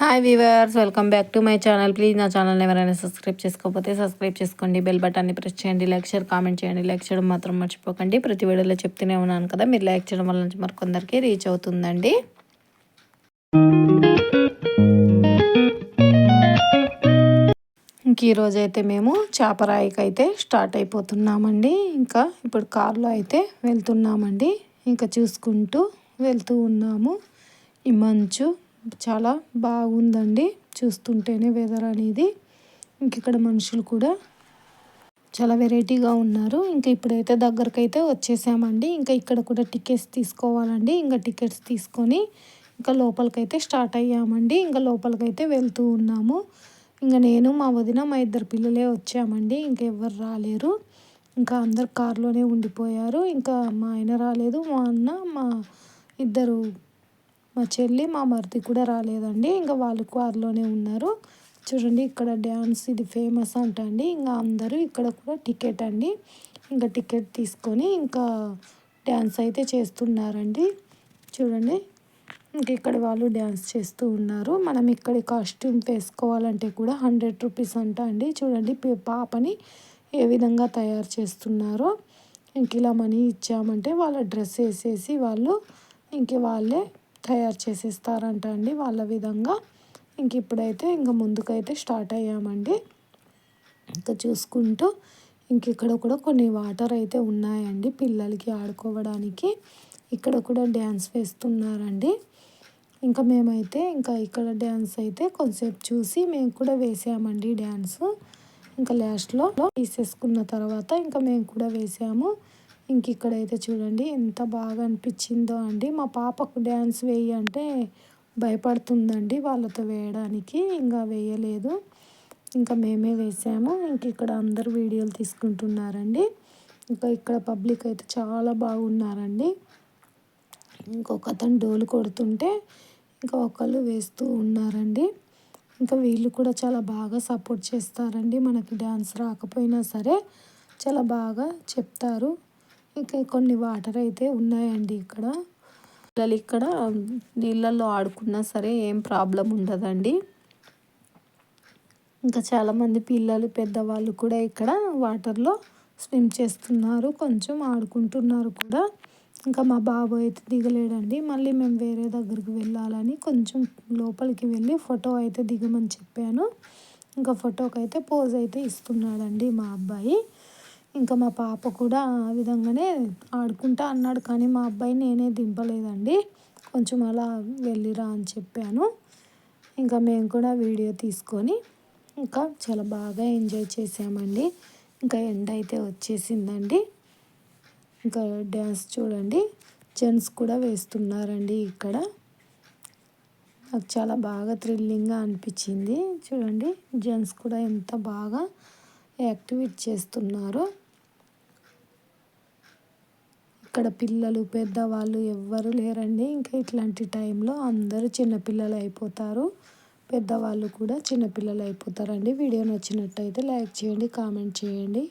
Hi viewers welcome back to my channel please నా ఛానల్ని ఎవరైనా సబ్స్క్రైబ్ చేసుకోకపోతే సబ్స్క్రైబ్ చేసుకోండి. బెల్ బటన్ని ప్రెస్ చేయండి. లైక్ షేర్ కామెంట్ చేయండి. లైక్ చేయడం మాత్రం మర్చిపోకండి. ప్రతి వీడియోలో చెప్తూనే ఉన్నాను కదా. మీరు లైక్ చేయడం వల్ల నుంచి మరికొందరికి రీచ్ అవుతుందండి. ఇంక ఈరోజు అయితే మేము చేపరాయికి అయితే స్టార్ట్ అయిపోతున్నామండి. ఇంకా ఇప్పుడు కార్లో అయితే వెళ్తున్నామండి. ఇంకా చూసుకుంటూ వెళ్తూ ఉన్నాము. ఈ మంచు చాలా బాగుందండి చూస్తుంటేనే వెదర్ అనేది. ఇంక ఇక్కడ మనుషులు కూడా చాలా వెరైటీగా ఉన్నారు. ఇంకా ఇప్పుడైతే దగ్గరకైతే వచ్చేసామండి. ఇంకా ఇక్కడ కూడా టికెట్స్ తీసుకోవాలండి. ఇంకా టికెట్స్ తీసుకొని ఇంకా లోపలికైతే స్టార్ట్ అయ్యామండి. ఇంకా లోపలికైతే వెళ్తూ ఉన్నాము. ఇంకా నేను మా వదిన మా ఇద్దరు పిల్లలే వచ్చామండి. ఇంకా ఎవరు రాలేరు. ఇంకా అందరు కారులోనే ఉండిపోయారు. ఇంకా మా ఆయన రాలేదు. మా అన్న మా ఇద్దరు మా చెల్లి మా మరిది కూడా రాలేదండి. ఇంకా వాళ్ళు కారులోనే ఉన్నారు. చూడండి ఇక్కడ డ్యాన్స్ ఇది ఫేమస్ అంట అండి ఇంకా అందరూ ఇక్కడ కూడా టికెట్ అండి. ఇంకా టికెట్ తీసుకొని ఇంకా డ్యాన్స్ అయితే చేస్తున్నారండి. చూడండి ఇంకా ఇక్కడ వాళ్ళు డ్యాన్స్ చేస్తూ ఉన్నారు. మనం ఇక్కడ కాస్ట్యూమ్ వేసుకోవాలంటే కూడా హండ్రెడ్ రూపీస్ అంట అండి. చూడండి పాపని ఏ విధంగా తయారు చేస్తున్నారో. ఇంక ఇలా మనీ ఇచ్చామంటే వాళ్ళ డ్రెస్ వేసేసి వాళ్ళు ఇంక వాళ్ళే తయారు చేసేస్తారంట అండి వాళ్ళ విధంగా. ఇంక ఇప్పుడైతే ఇంకా ముందుకైతే స్టార్ట్ అయ్యామండి. ఇంకా చూసుకుంటూ ఇంక ఇక్కడ కూడా కొన్ని వాటర్ అయితే ఉన్నాయండి పిల్లలకి ఆడుకోవడానికి. ఇక్కడ కూడా డ్యాన్స్ వేస్తున్నారండి. ఇంకా మేమైతే ఇంకా ఇక్కడ డ్యాన్స్ అయితే కొంచెంసేపు చూసి మేము కూడా వేసామండి డ్యాన్స్. ఇంకా లాస్ట్లో తీసేసుకున్న తర్వాత ఇంకా మేము కూడా వేసాము. ఇంక ఇక్కడైతే చూడండి ఎంత బాగా అనిపించిందో అండి. మా పాపకు డ్యాన్స్ వేయి అంటే భయపడుతుందండి వాళ్ళతో వేయడానికి. ఇంకా వేయలేదు. ఇంకా మేమే వేసాము. ఇంక ఇక్కడ అందరు వీడియోలు తీసుకుంటున్నారండి. ఇంకా ఇక్కడ పబ్లిక్ అయితే చాలా బాగున్నారండి. ఇంకొక అతను డోలు కొడుతుంటే ఇంకా ఒకళ్ళు వేస్తూ ఉన్నారండి. ఇంకా వీళ్ళు కూడా చాలా బాగా సపోర్ట్ చేస్తారండి. మనకి డ్యాన్స్ రాకపోయినా సరే చాలా బాగా చెప్తారు. ఇంకా కొన్ని వాటర్ అయితే ఉన్నాయండి ఇక్కడ. పిల్లలు ఇక్కడ నీళ్ళల్లో ఆడుకున్నా సరే ఏం ప్రాబ్లం ఉండదండి. ఇంకా చాలామంది పిల్లలు పెద్దవాళ్ళు కూడా ఇక్కడ వాటర్లో స్విమ్ చేస్తున్నారు. కొంచెం ఆడుకుంటున్నారు కూడా. ఇంకా మా బాబు అయితే దిగలేడండి. మళ్ళీ మేము వేరే దగ్గరికి వెళ్ళాలని కొంచెం లోపలికి వెళ్ళి ఫోటో అయితే దిగమని చెప్పాను. ఇంకా ఫోటోకి అయితే పోజ్ అయితే ఇస్తున్నాడండి మా అబ్బాయి. ఇంకా మా పాప కూడా ఆ విధంగానే ఆడుకుంటా అన్నాడు. కానీ మా అబ్బాయి నేనే దింపలేదండి. కొంచెం అలా వెళ్ళిరా అని చెప్పాను. ఇంకా మేము కూడా వీడియో తీసుకొని ఇంకా చాలా బాగా ఎంజాయ్ చేసామండి. ఇంకా ఎండ అయితే వచ్చేసిందండి. ఇంకా డ్యాన్స్ చూడండి. జెంట్స్ కూడా వేస్తున్నారండి ఇక్కడ. నాకు చాలా బాగా థ్రిల్లింగ్గా అనిపించింది. చూడండి జెంట్స్ కూడా ఎంత బాగా యాక్టివేట్ చేస్తున్నారు. ఇక్కడ పిల్లలు పెద్దవాళ్ళు ఎవ్వరు లేరండి. ఇంకా ఇట్లాంటి టైంలో అందరూ చిన్నపిల్లలు అయిపోతారు. పెద్దవాళ్ళు కూడా చిన్నపిల్లలు అయిపోతారండి. వీడియో నచ్చినట్టయితే లైక్ చేయండి కామెంట్ చేయండి.